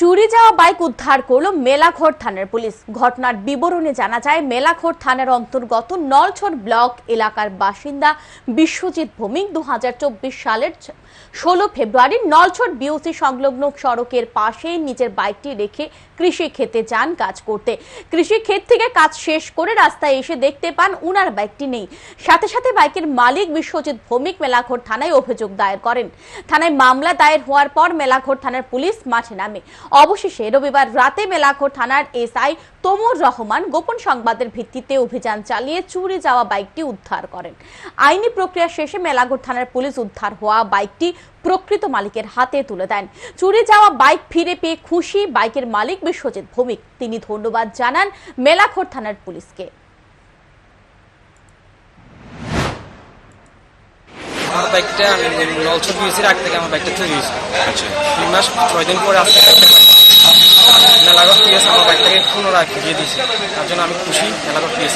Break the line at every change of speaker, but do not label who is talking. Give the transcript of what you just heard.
চুরি যাওয়া বাইক উদ্ধার করল মেলাঘর থানার পুলিশ। ঘটনার বিবরণে জানা যায়, মেলাঘর থানার অন্তর্গত নলছড় ব্লক এলাকার বাসিন্দা বিশ্বজিৎ ভৌমিক দুহাজার চব্বিশ সালের ষোলো ফেব্রুয়ারি নলছড় বিওসি সংলগ্ন সড়কের পাশে নিজের বাইকটি রেখে কৃষি ক্ষেতে যান কাজ করতে। কৃষি ক্ষেত থেকে কাজ শেষ করে রাস্তায় এসে দেখতে পান, উনার বাইকটি নেই। সাথে সাথে বাইকের মালিক বিশ্বজিৎ ভৌমিক মেলাঘর থানায় অভিযোগ দায়ের করেন। থানায় মামলা দায়ের হওয়ার পর মেলাঘর থানার পুলিশ মাঠে নামে। অবশেষে রবিবার রাতে মেলাঘর থানার এসআই তোমর রহমান গোপন সংবাদের ভিত্তিতে অভিযান চালিয়ে চুরি যাওয়া বাইকটি উদ্ধার করেন। আইনি প্রক্রিয়া শেষে মেলাঘর থানার পুলিশ উদ্ধার হওয়া বাইকটি প্রকৃত মালিকের হাতে তুলে দেন। চুরি যাওয়া বাইক ফিরে পেয়ে খুশি বাইকের মালিক বিশ্বজিৎ ভৌমিক। তিনি ধন্যবাদ জানান মেলাঘর থানার পুলিশকে।
আমার বাইকটা আমি নলছ দিয়েছির আগ থেকে আমার বাইকটা চুরি হয়েছে। আচ্ছা। তিন মাস ছয় দিন পরে আসতে পুনরায় ফিরিয়ে দিয়েছে। তার জন্য আমি খুশি খেলাটা পিএস